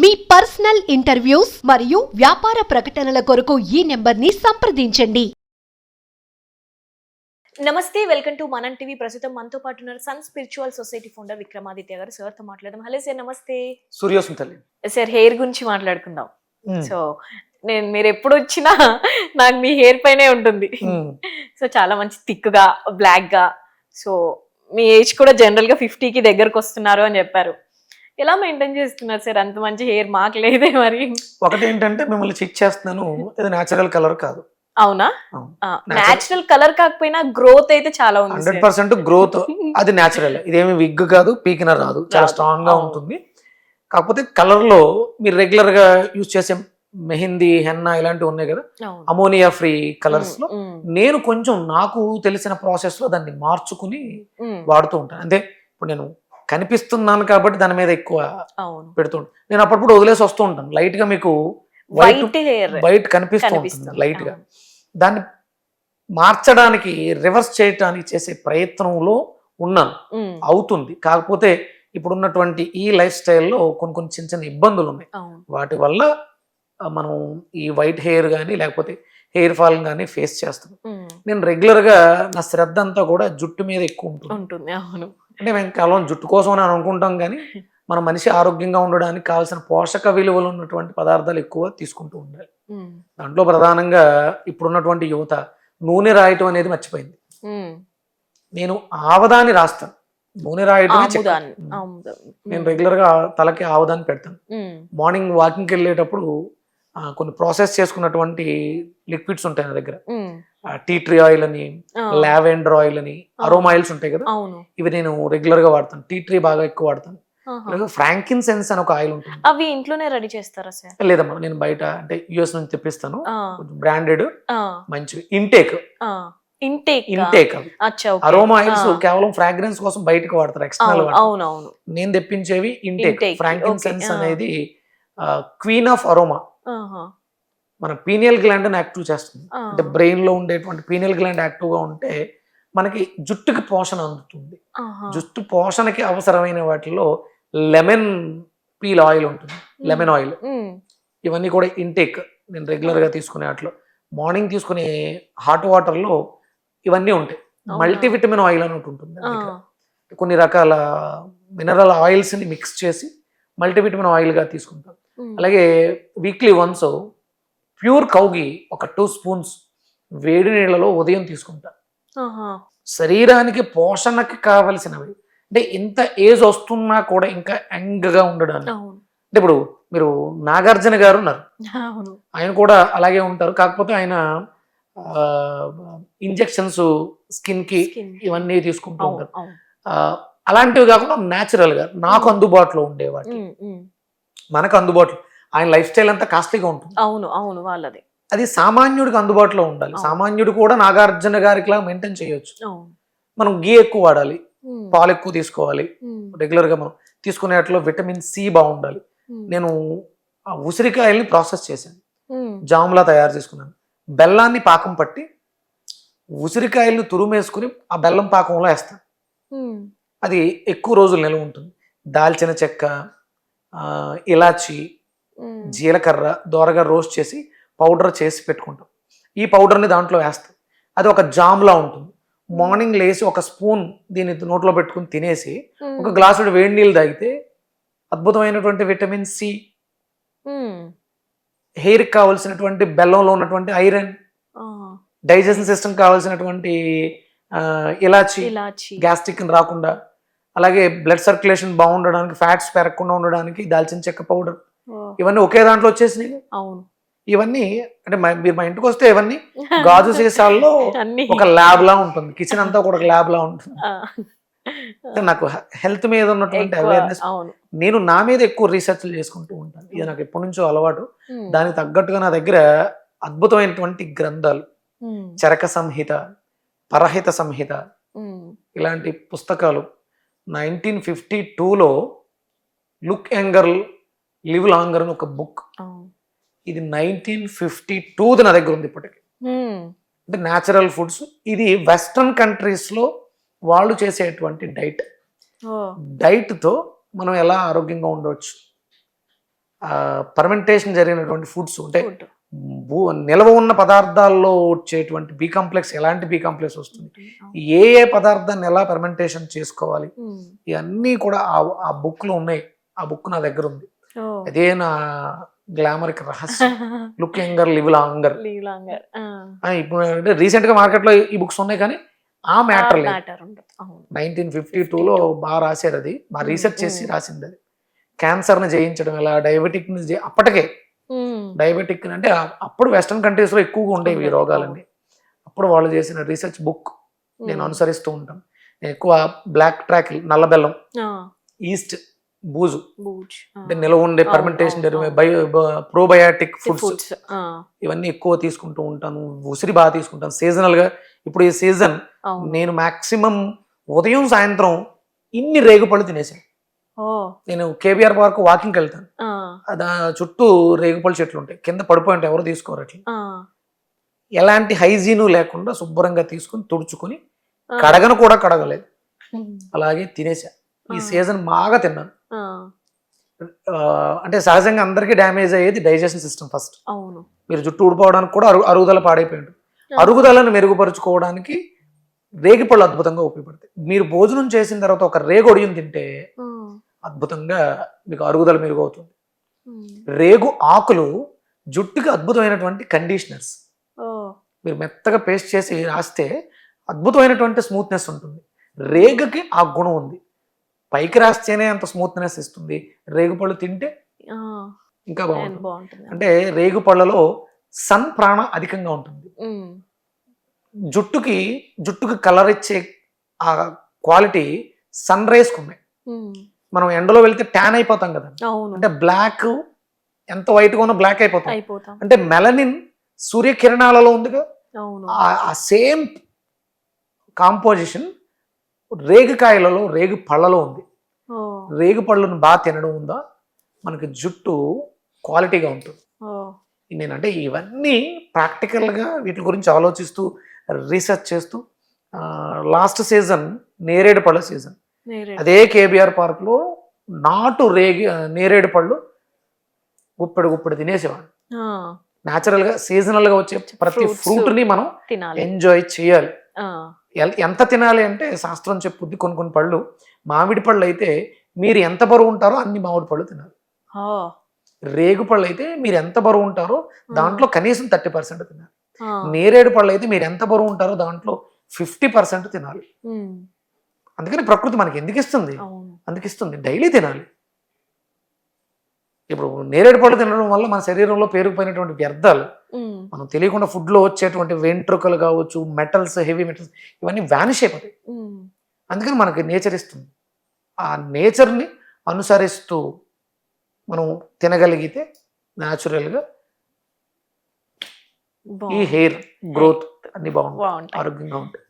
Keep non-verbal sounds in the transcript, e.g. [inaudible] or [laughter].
మీ personal interviews మరియు వ్యాపార ప్రకటనల కొరకు ఈ నెంబర్ని సంప్రదించండి. నమస్తే వెల్కమ్ టు మనం టీవీ. ప్రస్తుతం మనతో పాటు ఉన్నారు sun spiritual society founder Vikramaditya గారు. సార్తో మాట్లాడదాం. హలో సార్ నమస్తే. సూర్యోస్మి తల్లి. సార్ హెయిర్ గురించి మాట్లాడుకుందాం. సో నేను మీరు ఎప్పుడు వచ్చినా [laughs] నాకు మీ హెయిర్ పైనే ఉంటుంది. సో చాలా మంచి థిక్గా బ్లాక్గా సో మీ ఏజ్ కూడా జనరల్గా 50 కి దగ్గరకు వస్తున్నారు అని చెప్పారు. ఎలా మెయింటైన్ చేస్తున్నారు సార్? అంత మంచి హెయిర్ మాకు లేదే మరి. ఒకటి ఏంటంటే మిమ్మల్ని చెక్ చేస్తున్నాను. ఇది న్యాచురల్ కలర్ కాదు. అవునా. న్యాచురల్ కలర్ కాకపోయినా గ్రోత్ అయితే చాలా ఉంది హండ్రెడ్. పర్సెంట్ గ్రోత్ అది న్యాచురల్ ఇదేమి విగ్ కాదు పీకిన రాదు. చాలా. స్ట్రాంగ్గా. ఉంటుంది. కాకపోతే కలర్లో మీరు రెగ్యులర్గా యూజ్ చేసే మెహందీ హెన్నా ఇలాంటివి ఉన్నాయి కదా. అమోనియా ఫ్రీ కలర్స్లో. నేను కొంచెం నాకు తెలిసిన ప్రాసెస్లో దాన్ని మార్చుకుని వాడుతూ ఉంటాను. అంటే ఇప్పుడు నేను కనిపిస్తున్నాను కాబట్టి దాని మీద ఎక్కువ పెడుతుంటాను నేను అప్పుడప్పుడు వదిలేసి వస్తూ ఉంటాను. లైట్గా మీకు వైట్ వైట్ కనిపిస్తూ ఉంటుంది లైట్గా. దాన్ని మార్చడానికి రివర్స్ చేయడానికి చేసే ప్రయత్నంలో ఉన్నాను. అవుతుంది. కాకపోతే ఇప్పుడు ఉన్నటువంటి ఈ లైఫ్ స్టైల్లో కొన్ని కొన్ని చిన్న చిన్న ఇబ్బందులు ఉన్నాయి. వాటి వల్ల మనం ఈ వైట్ హెయిర్ కానీ లేకపోతే హెయిర్ ఫాల్ కానీ ఫేస్ చేస్తాం నేను రెగ్యులర్గా నా శ్రద్ధ అంతా కూడా జుట్టు మీద ఎక్కువ ఉంటుంది. ఉంటుంది. అవును. అంటే మేము కేవలం జుట్టు కోసం అని అనుకుంటాం కానీ [laughs] మన మనిషి ఆరోగ్యంగా ఉండడానికి కావాల్సిన పోషక విలువలు ఉన్నటువంటి పదార్థాలు ఎక్కువ తీసుకుంటూ ఉండాలి. దాంట్లో ప్రధానంగా ఇప్పుడున్నటువంటి యువత నూనె రాయటం అనేది మర్చిపోయింది. నేను ఆవదాన్ని రాస్తాను. నూనె ఆముదం నేను రెగ్యులర్గా తలకి ఆవదాన్ని పెడతాను. మార్నింగ్ వాకింగ్కి వెళ్ళేటప్పుడు కొన్ని ప్రాసెస్ చేసుకున్నటువంటి లిక్విడ్స్ ఉంటాయి నా దగ్గర. టీ ట్రీ ఆయిల్ అని లావెండర్ ఆయిల్ అని అరోమా ఆయిల్స్ ఉంటాయి కదా? ఇవి నేను రెగ్యులర్గా వాడతాను. టీ ట్రీ బాగా ఎక్కువ వాడతాను. ఫ్రాంకిన్ సెన్స్ అని ఒక ఆయిల్ ఉంటుంది. అవి ఇంట్లోనే రెడీ చేస్తారా సార్? లేదమ్మా నేను బయట అంటే యుఎస్ నుంచి తెప్పిస్తాను. బ్రాండెడ్ ఆ, మంచివి. Intake. Intake. Intake. Aroma oils కేవలం ఫ్రాగ్రెన్స్ కోసం బయటకు వాడతారు ఎక్స్టర్నల్ అవును అవును అవును నేను తెప్పించేవి ఇంటేక్. Frankincense. అనేది క్వీన్ ఆఫ్ అరోమా. మన పీనియల్ గ్లాండ్ యాక్టివ్ చేస్తుంది. అంటే బ్రెయిన్లో ఉండేటువంటి పీనియల్ గ్లాండ్ యాక్టివ్గా ఉంటే మనకి జుట్టుకి పోషణ అందుతుంది. జుట్టు పోషణకి అవసరమైన వాటిలో లెమన్ పీల్ ఆయిల్ ఉంటుంది. లెమన్ ఆయిల్ ఇవన్నీ కూడా ఇంటేక్ నేను రెగ్యులర్గా తీసుకునే వాటిలో. మార్నింగ్ తీసుకునే హాట్ వాటర్లో ఇవన్నీ ఉంటాయి. అవునా? మల్టీ విటమిన్ ఆయిల్ అని ఉంటుంది. కొన్ని రకాల మినరల్ ఆయిల్స్ని మిక్స్ చేసి మల్టీవిటమిన్ ఆయిల్గా తీసుకుంటాం. అలాగే వీక్లీ వన్స్ ప్యూర్ కౌగి ఒక టూ స్పూన్స్ వేడి నీళ్ళలో ఉదయం తీసుకుంటా. ఆహా, శరీరానికి పోషణకి కావలసినవి. అంటే ఇంత ఏజ్ వస్తున్నా కూడా ఇంకా యంగ్గా ఉండడానికి అంటే ఇప్పుడు మీరు నాగార్జున గారు ఉన్నారు. ఆయన కూడా అలాగే ఉంటారు. కాకపోతే ఆయన ఇంజెక్షన్స్ స్కిన్కి. ఇవన్నీ తీసుకుంటూ ఉంటారు. అలాంటివి కాకుండా గా నాకు అందుబాటులో ఉండేవాటి. మనకు అందుబాటులో. ఆయన లైఫ్ స్టైల్ అంతా కాస్ట్లీగా ఉంటుంది. అవును అవును వాళ్ళది. అది సామాన్యుడికి అందుబాటులో ఉండాలి. సామాన్యుడు కూడా నాగార్జున గారికి లాగా మెయింటైన్ చేయొచ్చు. మనం గీ ఎక్కువ వాడాలి. పాలు ఎక్కువ తీసుకోవాలి. రెగ్యులర్గా మనం తీసుకునే వాటిలో విటమిన్ సి బాగుండాలి. నేను ఆ ఉసిరికాయల్ని ప్రాసెస్ చేశాను. జాములా తయారు చేసుకున్నాను. బెల్లాన్ని పాకం పట్టి ఉసిరికాయల్ని తురుమేసుకుని ఆ బెల్లం పాకంలో వేస్తాను. అది ఎక్కువ రోజులు నిల్వ ఉంటుంది. దాల్చిన చెక్క ఇలాచి జీలకర్ర దోరగా రోస్ట్ చేసి పౌడర్ చేసి పెట్టుకుంటాం. ఈ పౌడర్ని దాంట్లో వేస్తాం. అది ఒక జామ్లా ఉంటుంది. మార్నింగ్ లేసి ఒక స్పూన్ దీన్ని నోట్లో పెట్టుకుని తినేసి ఒక గ్లాసుడు వేడి నీళ్ళు తాగితే అద్భుతమైనటువంటి విటమిన్ సి. హెయిర్కి కావాల్సినటువంటి బెల్లంలో ఉన్నటువంటి ఐరన్ డైజెషన్ సిస్టమ్ కావాల్సినటువంటి ఇలాచి గ్యాస్ట్రిక్ రాకుండా అలాగే బ్లడ్ సర్క్యులేషన్ బాగుండడానికి ఫ్యాట్స్ పెరగకుండా ఉండడానికి దాల్చిన చెక్క పౌడర్ ఇవన్నీ ఒకే దాంట్లో వచ్చేసినాయి. అవును. ఇవన్నీ అంటే మీరు మా ఇంటికి వస్తే ఇవన్నీ [laughs] గాజు సీసాల్లో ఒక ల్యాబ్ లా ఉంటుంది. కిచెన్ అంతా కూడా ఒక ల్యాబ్ లా ఉంటుంది నాకు హెల్త్ మీద ఉన్నటువంటి అవేర్నెస్ నేను నా మీద ఎక్కువ రీసెర్చ్లు చేసుకుంటూ ఉంటాను. ఇది నాకు ఎప్పటి నుంచో అలవాటు. దానికి తగ్గట్టుగా నా దగ్గర అద్భుతమైనటువంటి గ్రంథాలు. చరక సంహిత పరహిత సంహిత ఇలాంటి పుస్తకాలు. నైన్టీన్ ఫిఫ్టీ టూలో లుక్ యంగర్ లివ్ లాంగర్ అని ఒక బుక్. ఇది నైన్టీన్ ఫిఫ్టీ టూది నా దగ్గర ఉంది ఇప్పటికి. అంటే న్యాచురల్ ఫుడ్స్ ఇది వెస్ట్రన్ కంట్రీస్లో వాళ్ళు చేసేటువంటి డైట్ డైట్తో మనం ఎలా ఆరోగ్యంగా ఉండవచ్చు పర్మెంటేషన్ జరిగినటువంటి ఫుడ్స్ అంటే నిల్వ ఉన్న పదార్థాల్లో వచ్చేటువంటి బి కాంప్లెక్స్ ఎలాంటి బి కాంప్లెక్స్ వస్తుంది? ఏ ఏ పదార్థాన్ని ఎలా పర్మెంటేషన్ చేసుకోవాలి. ఇవన్నీ కూడా ఆ- ఆ బుక్లో ఉన్నాయి. ఆ బుక్ నా దగ్గర ఉంది. అదే నా గ్లామర్కి రహస్యం లుక్ యంగర్ లివ్ లాంగర్. ఇప్పుడు అంటే రీసెంట్గా మార్కెట్లో ఈ బుక్స్ ఉన్నాయి కానీ ఆ మ్యాటర్ లేదు. నైన్టీన్ ఫిఫ్టీ లో బాగా రాశారు అది. మా Hmm, రీసెర్చ్ చేసి hmm. రాసింది అది. క్యాన్సర్ని జయించడం ఎలా? డయాబెటిక్ని అప్పటికే. డయాబెటిక్ అంటే ఆ- అప్పుడు వెస్టర్న్ కంట్రీస్లో ఎక్కువగా ఉండేవి ఈ రోగాలన్నీ. అప్పుడు వాళ్ళు చేసిన రీసెర్చ్ బుక్ నేను. అనుసరిస్తూ ఉంటాను. ఎక్కువ బ్లాక్ ట్రాక్ నల్ల బెల్లం ఆ. ఈస్ట్ బూజు. అంటే నిల్వ ఉండే పర్మెంటేషన్ ప్రోబయాటిక్ ఫుడ్స్. ఇవన్నీ ఎక్కువ తీసుకుంటూ ఉంటాను ఉసిరి బాగా తీసుకుంటాను సీజనల్గా ఇప్పుడు ఈ సీజన్. నేను మాక్సిమం ఉదయం సాయంత్రం ఇన్ని రేగుపళ్ళు తినేసాను. నేను కేబీఆర్ పార్క్ వాకింగ్కి వెళ్తాను చుట్టూ రేగుపళ్ళు చెట్లు ఉంటాయి కింద పడిపోయి ఉంటాయి ఎవరు తీసుకోరు అట్లా. ఎలాంటి హైజీను లేకుండా శుభ్రంగా తీసుకుని తుడుచుకుని. కడగను కూడా కడగలేదు. అలాగే తినేసా ఈ. సీజన్ బాగా తిన్నాను. అంటే సహజంగా అందరికీ డ్యామేజ్ అయ్యేది డైజెషన్ సిస్టమ్ ఫస్ట్. అవును. మీరు జుట్టు ఊడిపోవడానికి కూడా అరు అరుగుదల పాడైపోయి ఉంటుంది అరుగుదలను మెరుగుపరుచుకోవడానికి రేగిపళ్ళు అద్భుతంగా ఉపయోగపడతాయి. మీరు భోజనం చేసిన తర్వాత ఒక రేగొడియం తింటే ఆ. అద్భుతంగా మీకు అరుగుదల మెరుగవుతుంది. రేగు ఆకులు జుట్టుకి అద్భుతమైనటువంటి కండిషనర్స్. మీరు మెత్తగా పేస్ట్ చేసి రాస్తే అద్భుతమైనటువంటి స్మూత్నెస్ ఉంటుంది. రేగుకి ఆ గుణం ఉంది. పైకి రాస్తేనే అంత స్మూత్నెస్ ఇస్తుంది. రేగుపళ్ళు తింటే. ఇంకా బాగుంటుంది. అంటే రేగుపళ్ళలో సన్ ప్రాణ అధికంగా ఉంటుంది. జుట్టుకి జుట్టుకి కలర్ ఇచ్చే ఆ క్వాలిటీ సన్ రేస్కి ఉన్నాయి. మనం ఎండలో వెళ్తే ట్యాన్ అయిపోతాం కదా అవును. అంటే బ్లాక్ ఎంత వైట్గా ఉన్నా బ్లాక్ అయిపోతాం. అంటే మెలనిన్ సూర్యకిరణాలలో ఉందిగా. ఆ సేమ్ కాంపోజిషన్ రేగుకాయలలో రేగు పళ్ళలో ఉంది. రేగు పళ్ళను బాగా తినడం ఉందా మనకి జుట్టు క్వాలిటీగా ఉంటుంది. నేనంటే ఇవన్నీ ప్రాక్టికల్గా వీటి గురించి ఆలోచిస్తూ రీసెర్చ్ చేస్తూ లాస్ట్ సీజన్ నేరేడు పళ్ళ సీజన్. అదే కేబిఆర్ పార్క్లో నాటు రేగి నేరేడు పళ్ళు గుప్పెడు గుప్పెడు తినేసేవాడు. న్యాచురల్గా సీజనల్గా వచ్చే ప్రతి. ఫ్రూట్ని మనం ఎంజాయ్ చేయాలి ఎంత తినాలి అంటే శాస్త్రం చెప్పుద్ది కొన్ని కొన్ని పళ్ళు. మామిడి పళ్ళు అయితే మీరు ఎంత బరువు ఉంటారో అన్ని మామిడి పళ్ళు తినాలి. రేగు పళ్ళు అయితే మీరు ఎంత బరువు ఉంటారో దాంట్లో కనీసం థర్టీ పర్సెంట్ తినాలి. నేరేడు పళ్ళు అయితే మీరు ఎంత బరువు ఉంటారో దాంట్లో ఫిఫ్టీ పర్సెంట్ తినాలి. అందుకని ప్రకృతి మనకి ఎందుకు ఇస్తుంది? అందుకు ఇస్తుంది. డైలీ తినాలి. ఇప్పుడు నేరేడు పళ్ళు తినడం వల్ల మన శరీరంలో పేరుకుపోయినటువంటి వ్యర్థాలు. మనం తెలియకుండా ఫుడ్లో వచ్చేటువంటి వెంట్రుకలు కావచ్చు మెటల్స్ హెవీ మెటల్స్ ఇవన్నీ వ్యానిష్ అయిపోతాయి. అందుకని మనకి నేచర్ ఇస్తుంది ఆ నేచర్ని అనుసరిస్తూ మనం తినగలిగితే న్యాచురల్గా ఈ. హెయిర్ గ్రోత్ అన్ని బాగుంటాయి ఆరోగ్యంగా ఉంటాయి